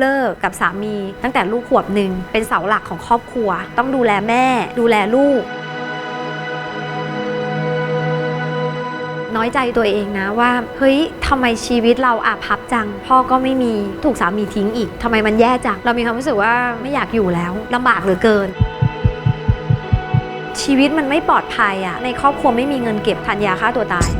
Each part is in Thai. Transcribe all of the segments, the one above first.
เลิกกับสามีตั้งแต่ลูกขวบหนึ่งเป็นเสาหลักของครอบครัว ต้องดูแลแม่ ดูแลลูก น้อยใจตัวเองนะว่า เฮ้ยทำไมชีวิตเราอาภัพจัง พ่อก็ไม่มีถูกสามีทิ้งอีกทำไมมันแย่จัง เรามีความรู้สึกว่าไม่อยากอยู่แล้วลำบากเหลือเกิน ชีวิตมันไม่ปลอดภัยอะในครอบครัวไม่มีเงินเก็บทันยาฆ่าตัวตาย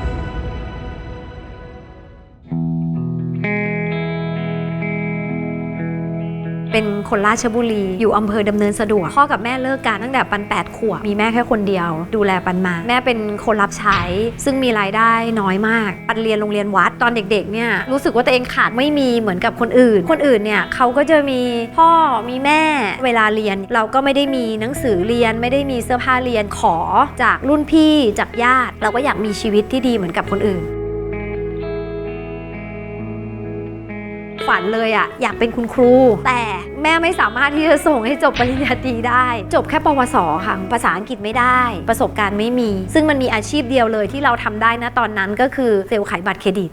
เป็นคนราชบุรี อยู่อำเภอดำเนินสะดวก พ่อกับแม่เลิกกันตั้งแต่ปัน 8 ขวบ มีแม่แค่คนเดียว ดูแลปันมา แม่เป็นคนรับใช้ ซึ่งมีรายได้น้อยมาก ปันเรียนโรงเรียนวัด ตอนเด็กๆ เนี่ย รู้สึกว่าตัวเองขาดไม่มีเหมือนกับคนอื่น คนอื่นเนี่ยเขาก็จะมีพ่อ มีแม่ เวลาเรียน เราก็ไม่ได้มีหนังสือเรียน ไม่ได้มีเสื้อผ้าเรียน ขอจากรุ่นพี่ จากญาติ เราก็อยากมีชีวิตที่ดีเหมือนกับคนอื่น ฝันเลยอะอยากเป็นคุณครู แต่แม่ไม่สามารถที่จะส่งให้จบปริญญาตรีได้ จบแค่ปวสค่ะภาษาอังกฤษไม่ได้ ประสบการณ์ไม่มี ซึ่งมันมีอาชีพเดียวเลยที่เราทำได้นะตอนนั้นก็คือเซลล์ขายบัตรเครดิต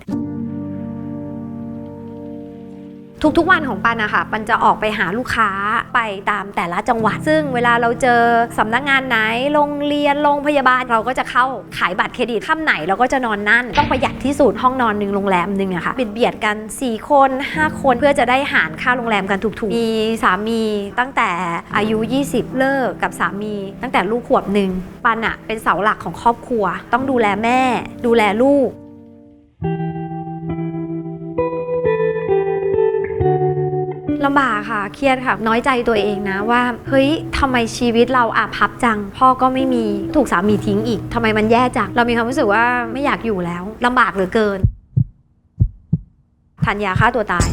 ทุกๆวันของปันอะค่ะปันจะออกไปหาลูกค้าไปตามแต่ละจังหวัด ซึ่งเวลาเราเจอสำนักงานไหนโรงเรียนโรงพยาบาลเราก็จะเข้าขายบัตรเครดิตค่ำไหนเราก็จะนอนนั่น ต้องประหยัดที่สุดห้องนอนหนึ่งโรงแรมหนึ่งอะค่ะเบียดเบียดกัน 4 คน 5 คนเพื่อจะได้หารค่าโรงแรมกันถูกๆ มีสามีตั้งแต่อายุ 20 เลิกกับสามี ตั้งแต่ลูกขวบหนึ่งปันอะเป็นเสาหลักของครอบครัว ต้องดูแลแม่ ดูแลลูก ลำบากค่ะ เครียดค่ะ น้อยใจตัวเองนะว่า เฮ้ยทำไมชีวิตเราอาพับจัง พ่อก็ไม่มี ถูกสามีทิ้งอีก ทำไมมันแย่จัง เรามีความรู้สึกว่าไม่อยากอยู่แล้วลำบากเหลือเกินทันยาฆ่าตัวตาย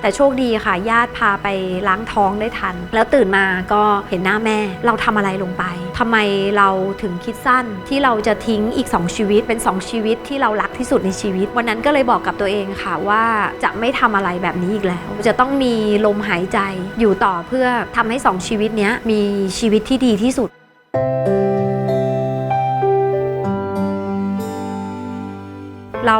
แต่โชคดีค่ะ ญาติพาไปล้างท้องได้ทัน แล้วตื่นมาก็เห็นหน้าแม่ เราทำอะไรลงไปทำไมเราถึงคิดสั้นที่เราจะทิ้งอีก 2 ชีวิตเป็น 2 ชีวิตที่เรารักที่สุดในชีวิต วันนั้นก็เลยบอกกับตัวเองค่ะว่าจะไม่ทำอะไรแบบนี้อีกแล้ว จะต้องมีลมหายใจอยู่ต่อเพื่อทำให้ 2 ชีวิตนี้มีชีวิตที่ดีที่สุด เรา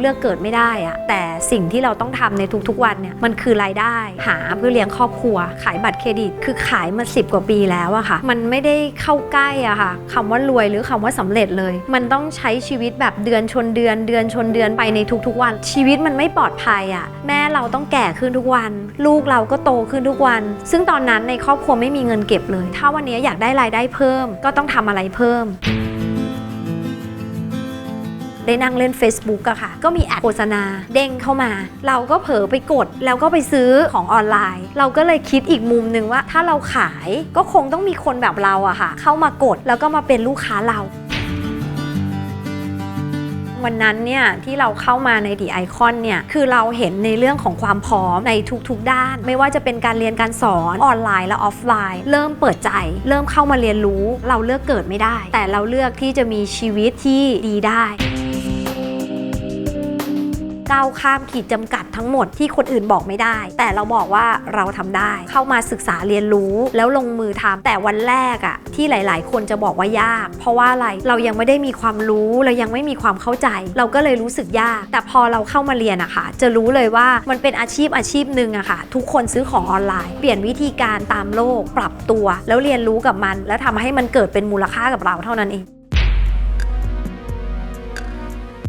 เลือกเกิดไม่ได้อะแต่สิ่งที่เราต้องทำในทุกๆวันเนี่ยมันคือรายได้หาเพื่อเลี้ยงครอบครัว ขายบัตรเครดิต คือขายมาสิบกว่าปีแล้วอะค่ะ มันไม่ได้เข้าใกล้อะค่ะคำว่ารวยหรือคำว่าสำเร็จเลย มันต้องใช้ชีวิตแบบเดือนชนเดือน เดือนชนเดือนไปในทุกๆวัน ชีวิตมันไม่ปลอดภัยอะแม่เราต้องแก่ขึ้นทุกวัน ลูกเราก็โตขึ้นทุกวัน ซึ่งตอนนั้นในครอบครัวไม่มีเงินเก็บเลย ถ้าวันนี้อยากได้รายได้เพิ่ม ก็ต้องทำอะไรเพิ่ม ได้นั่งเล่น Facebook อะค่ะ ก็มีแอดโฆษณาเด้งเข้ามา เราก็เผลอไปกดแล้วก็ไปซื้อของออนไลน์ เราก็เลยคิดอีกมุมหนึ่งว่า ถ้าเราขายก็คงต้องมีคนแบบเราอะค่ะ เข้ามากดแล้วก็มาเป็นลูกค้าเราวันนั้นเนี่ยที่เราเข้ามาในดีไอคอนเนี่ยคือเราเห็นในเรื่องของความพร้อมในทุกๆ ด้าน ไม่ว่าจะเป็นการเรียนการสอนออนไลน์และออฟไลน์ เริ่มเปิดใจ เริ่มเข้ามาเรียนรู้ เราเลือกเกิดไม่ได้ แต่เราเลือกที่จะมีชีวิตที่ดีได้ ก้าวข้ามขีดจำกัดทั้งหมดที่คนอื่นบอกไม่ได้ แต่เราบอกว่าเราทำได้ เข้ามาศึกษาเรียนรู้แล้วลงมือทำแต่วันแรกอะที่หลาย ๆ คนจะบอกว่ายาก เพราะว่าอะไรเรายังไม่ได้มีความรู้เรายังไม่มีความเข้าใจ เราก็เลยรู้สึกยาก แต่พอเราเข้ามาเรียนอะค่ะ จะรู้เลยว่ามันเป็นอาชีพอาชีพหนึ่งอะค่ะ ทุกคนซื้อของออนไลน์ เปลี่ยนวิธีการตามโลก ปรับตัว แล้วเรียนรู้กับมัน แล้วทำให้มันเกิดเป็นมูลค่ากับเราเท่านั้นเอง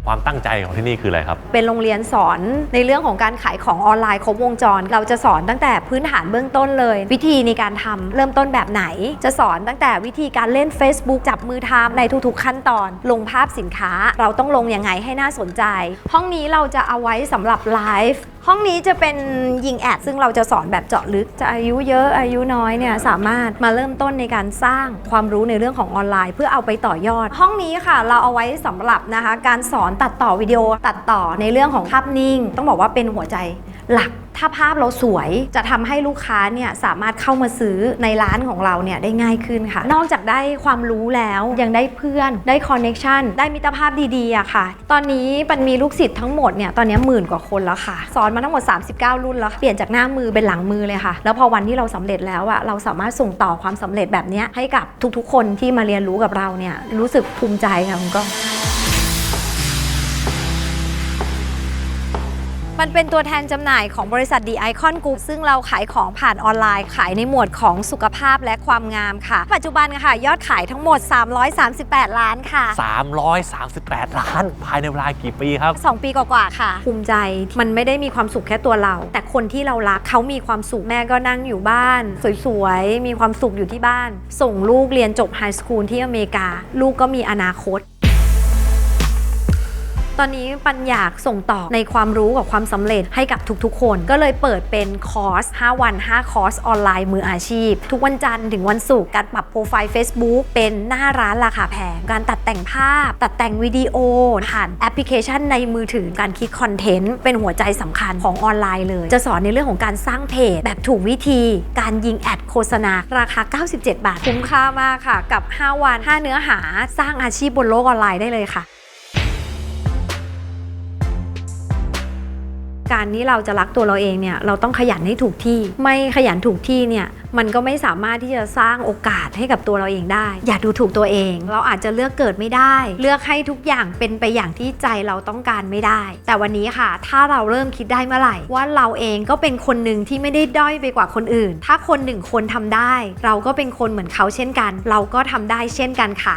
ความตั้งใจของที่นี่คืออะไรครับ เป็นโรงเรียนสอนในเรื่องของการขายของออนไลน์ครบวงจร เราจะสอนตั้งแต่พื้นฐานเบื้องต้นเลย วิธีในการทำเริ่มต้นแบบไหน จะสอนตั้งแต่วิธีการเล่น Facebook จับมือทำในทุกๆ ขั้นตอน ลงภาพสินค้า เราต้องลงยังไงให้น่าสนใจ ห้องนี้เราจะเอาไว้สำหรับไลฟ์ ห้องนี้จะเป็นยิงแอดซึ่งเราจะสอนแบบเจาะลึกจะอายุเยอะอายุน้อยเนี่ยสามารถมาเริ่มต้นในการสร้างความรู้ในเรื่องของออนไลน์ เพื่อเอาไปต่อยอด ห้องนี้ค่ะ เราเอาไว้สำหรับนะคะ การสอนตัดต่อวิดีโอตัดต่อในเรื่องของภาพนิ่ง ต้องบอกว่าเป็นหัวใจ หลักถ้าภาพเราสวยจะทำให้ลูกค้าเนี่ยสามารถเข้ามาซื้อในร้านของเราเนี่ยได้ง่ายขึ้นค่ะ นอกจากได้ความรู้แล้วยังได้เพื่อนได้คอนเน็ชันได้มิตรภาพดีๆอะค่ะ ตอนนี้ปันมีลูกศิษย์ทั้งหมดเนี่ยตอนนี้หมื่นกว่าคนแล้วค่ะ สอนมาทั้งหมด 39 รุ่นแล้ว เปลี่ยนจากหน้ามือเป็นหลังมือเลยค่ะ แล้วพอวันที่เราสำเร็จแล้วอะเราสามารถส่งต่อความสำเร็จแบบนี้ให้กับทุกๆ คนที่มาเรียนรู้กับเราเนี่ยรู้สึกภูมิใจค่ะคุณก้อง มันเป็นตัวแทนจำหน่ายของบริษัท The Icon Group ซึ่งเราขายของผ่านออนไลน์ ขายในหมวดของสุขภาพและความงามค่ะ ปัจจุบันค่ะ ยอดขายทั้งหมด 338 ล้านค่ะ 338 ล้าน ภายในเวลากี่ปีครับ 2 ปีกว่าๆค่ะ ภูมิใจมันไม่ได้มีความสุขแค่ตัวเรา แต่คนที่เรารักเขามีความสุขแม่ก็นั่งอยู่บ้าน สวยๆ มีความสุขอยู่ที่บ้าน ส่งลูกเรียนจบไฮสคูลที่อเมริกา ลูกก็มีอนาคต ตอนนี้ปันอยากส่งต่อในความรู้กับความสำเร็จให้กับทุกๆ คน ก็เลยเปิดเป็นคอร์ส 5 วัน 5 คอร์สออนไลน์มืออาชีพ ทุกวันจันทร์ถึงวันศุกร์การปรับโปรไฟล์ Facebook เป็นหน้าร้านราคาแพง การตัดแต่งภาพ ตัดแต่งวิดีโอ ผ่านแอปพลิเคชันในมือถือการคิดคอนเทนต์ เป็นหัวใจสำคัญของออนไลน์เลย จะสอนในเรื่องของการสร้างเพจ แบบถูกวิธี การยิงแอดโฆษณา ราคา 97 บาท คุ้มค่ามากค่ะ กับ 5 วัน 5 เนื้อหา สร้างอาชีพบนโลกออนไลน์ได้เลยค่ะ การที่เราจะรักตัวเราเองเนี่ยเราต้องขยันให้ถูกที่ ไม่ขยันถูกที่เนี่ยมันก็ไม่สามารถที่จะสร้างโอกาสให้กับตัวเราเองได้ อย่าดูถูกตัวเอง เราอาจจะเลือกเกิดไม่ได้ เลือกให้ทุกอย่างเป็นไปอย่างที่ใจเราต้องการไม่ได้ แต่วันนี้ค่ะ ถ้าเราเริ่มคิดได้เมื่อไหร่ ว่าเราเองก็เป็นคนหนึ่งที่ไม่ได้ด้อยไปกว่าคนอื่น ถ้าคนหนึ่งคนทำได้ เราก็เป็นคนเหมือนเขาเช่นกัน เราก็ทำได้เช่นกันค่ะ